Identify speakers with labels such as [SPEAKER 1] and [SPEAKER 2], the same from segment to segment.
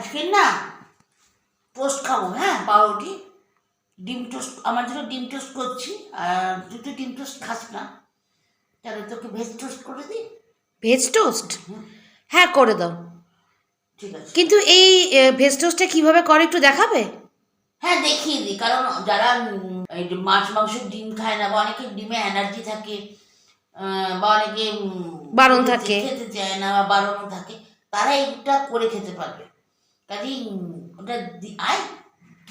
[SPEAKER 1] আজকে না টোস্ট খাব হ্যাঁ? পাউরুটি ডিম টোস্ট আমার জন্য ডিম টোস্ট করছি আর তুই তো ডিম টোস্ট খাস না। তাহলে তোকে ভেজ টোস্ট করে দিই।
[SPEAKER 2] ভেজ টোস্ট হ্যাঁ করে দাও।
[SPEAKER 1] ঠিক আছে।
[SPEAKER 2] কিন্তু এই ভেজ টোস্টটা কীভাবে করে একটু দেখাবে?
[SPEAKER 1] হ্যাঁ দেখিয়ে দিই। কারণ যারা এই মাছ মাংস ডিম খায় না বা অনেকে ডিমে এনার্জি থাকে বা অনেকে
[SPEAKER 2] বারণ থাকে।
[SPEAKER 1] খেতে চায় না বা বারণও থাকে তারা এইটা করে খেতে পারবে। কাজেই ওটা দি- আয়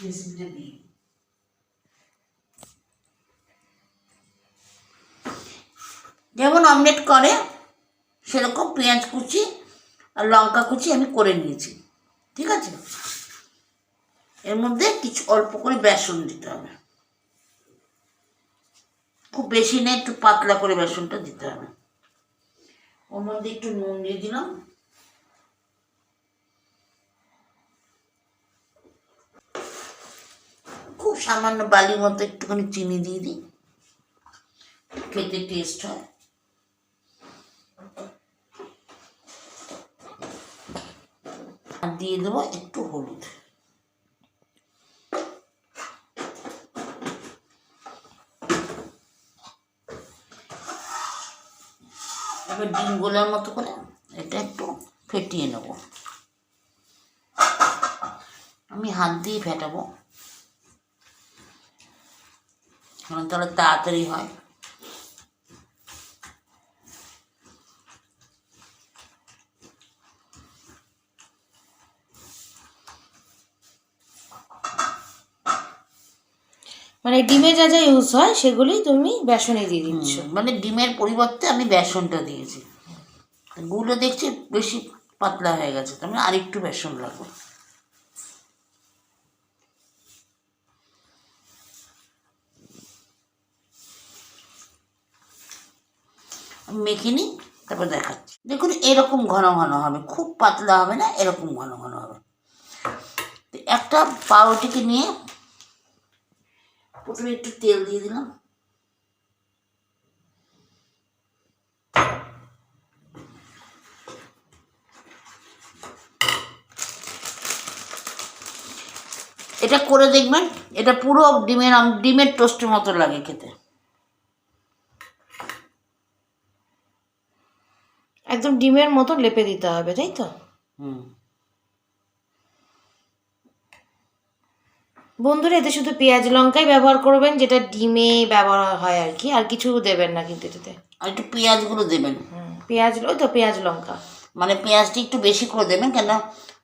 [SPEAKER 1] রেসিপিটা দিই যেমন অমলেট করে সেরকম পেঁয়াজ কুচি আর লঙ্কা কুচি আমি করে নিয়েছি। ঠিক আছে? এর মধ্যে কিছু অল্প করে বেসন দিতে হবে। খুব বেশি নেই একটু পাতলা করে বেসনটা দিতে হবে। ওর মধ্যে একটু নুন দিয়ে দিলাম। খুব সামান্য বালির মতো একটুখানি চিনি দিয়ে দিই। খেতে টেস্ট হয়। আর দিয়ে দেবো একটু হলুদ। এবার ডিম গোলার মতো করে এটা একটু ফেটিয়ে নেব। আমি হাত দিয়ে ফেটাবো কারণ তাহলে তাড়াতাড়ি হয়।
[SPEAKER 2] মানে ডিমে যা যা ইউজ হয় সেগুলি তুমি বেসনে দিয়ে দিচ্ছ।
[SPEAKER 1] মানে ডিমের পরিবর্তে আমি বেসনটা দিয়েছি। গুলো দেখছি বেশি পাতলা হয়ে গেছে তার মানে আরেকটু বেসন লাগবে। মেখে নিই, তারপর দেখাচ্ছি। দেখুন, এরকম ঘন ঘন হবে, খুব পাতলা হবে না, এরকম ঘন ঘন হবে। একটা পাউরুটিকে নিয়ে প্রথমে একটু তেল দিয়ে দিলাম। এটা করে দেখবেন, এটা পুরো ডিমের ডিমের টোস্টের মতো লাগে খেতে।
[SPEAKER 2] একদম ডিমের মতো লেপে দিতে হবে তাই তো?
[SPEAKER 1] হুম।
[SPEAKER 2] বন্ধুরা এতে শুধু পেঁয়াজ লঙ্কাই ব্যবহার করবেন যেটা ডিমে ব্যবহার হয় আর কি আর কিছু দেবেন না কিন্তু এটাতে।
[SPEAKER 1] আর একটু পেঁয়াজগুলো দেবেন।
[SPEAKER 2] পেঁয়াজ ওই তো পেঁয়াজ লঙ্কা।
[SPEAKER 1] মানে পেঁয়াজটি একটু বেশি করে দেবেন কেন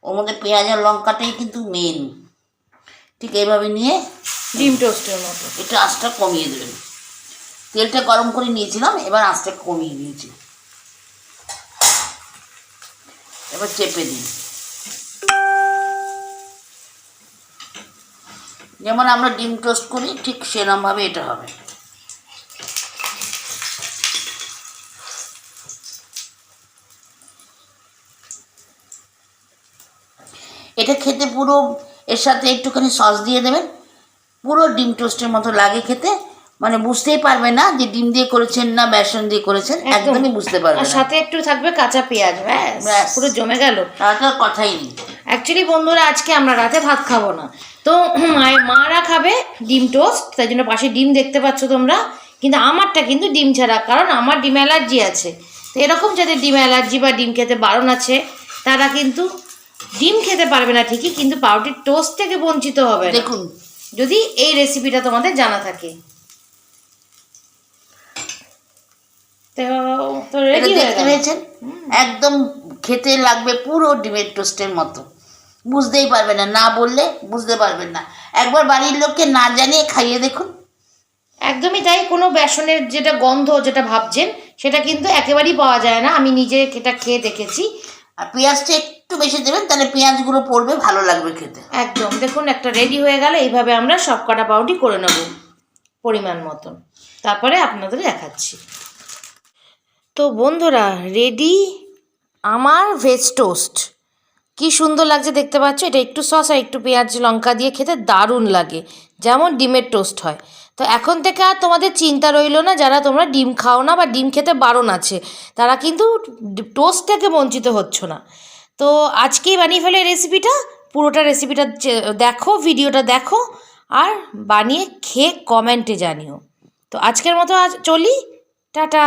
[SPEAKER 1] ওর মধ্যে পেঁয়াজ আর লঙ্কাটাই কিন্তু মেন ঠিক এইভাবে নিয়ে
[SPEAKER 2] ডিম টোস্টের মতো।
[SPEAKER 1] একটু আঁচটা কমিয়ে দেবেন। তেলটা গরম করে নিয়েছিলাম এবার আঁচটা কমিয়ে দিয়েছি। এবার চেপে দিন যেমন আমরা ডিম টোস্ট করি, ঠিক সেরমভাবে এটা হবে। এটা খেতে পুরো, এর সাথে একটুখানি সস দিয়ে দেবেন। পুরো ডিম টোস্টের মতো লাগে খেতে। মানে বুঝতেই পারবে না যে ডিম দিয়ে করেছেন না বেসন দিয়ে করেছেন
[SPEAKER 2] একদম।
[SPEAKER 1] একদমই বুঝতে পারবে
[SPEAKER 2] আর
[SPEAKER 1] না।
[SPEAKER 2] সাথে একটু থাকবে কাঁচা পেঁয়াজ ব্যাস। পুরো জমে গেল।
[SPEAKER 1] তার কথাই নেই।
[SPEAKER 2] অ্যাকচুয়ালি বন্ধুরা আজকে আমরা রাতে ভাত খাব না। তো মারা খাবে ডিম টোস্ট তাই জন্য পাশে ডিম দেখতে পাচ্ছ তোমরা। কিন্তু আমারটা কিন্তু ডিম ছাড়া কারণ আমার ডিম অ্যালার্জি আছে। তো এরকম যাদের ডিম অ্যালার্জি বা ডিম খেতে বারণ আছে তারা কিন্তু ডিম খেতে পারবে না ঠিকই কিন্তু পাউরুটির টোস্ট থেকে বঞ্চিত হবে
[SPEAKER 1] দেখুন।
[SPEAKER 2] যদি এই রেসিপিটা তোমাদের জানা থাকে। তো রেডি
[SPEAKER 1] দেখতে পেয়েছেন? একদম খেতে লাগবে পুরো ডিমের টোস্টের মতো। বুঝতেই পারবে না না বললে বুঝতে পারবেন না। একবার বাড়ির লোককে না জানিয়ে খাইয়ে দেখুন।
[SPEAKER 2] একদমই তাই কোনো বেসনের যেটা গন্ধ যেটা ভাবছেন সেটা কিন্তু একেবারেই পাওয়া যায় না। আমি নিজে এটা খেয়ে দেখেছি।
[SPEAKER 1] আর পেঁয়াজটা একটু বেশি দেবেন তাহলে পেঁয়াজগুলো পড়বে ভালো লাগবে খেতে।
[SPEAKER 2] একদম। দেখুন একটা রেডি হয়ে গেল। এইভাবে আমরা সব কটা পাউডি করে নেব পরিমাণ মতন। তারপরে আপনাদের দেখাচ্ছি। তো বন্ধুরা রেডি আমার ভেজ টোস্ট কি সুন্দর লাগছে দেখতে পাচ্ছ? এটা একটু সস আর একটু পেঁয়াজ, লঙ্কা দিয়ে খেতে দারুণ লাগে। যেমন ডিমের টোস্ট হয়। তো এখন থেকে আর তোমাদের চিন্তা রইল না যারা তোমরা ডিম খাও না বা ডিম খেতে বারণ আছে, তারা কিন্তু টোস্ট থেকে বঞ্চিত হচ্ছ না। তো আজকেই বানিয়ে ফেলে রেসিপিটা পুরোটা রেসিপিটা দেখো ভিডিওটা দেখো, আর বানিয়ে খেয়ে কমেন্টে জানিও। তো আজকের মতো আজ চলি। টাটা!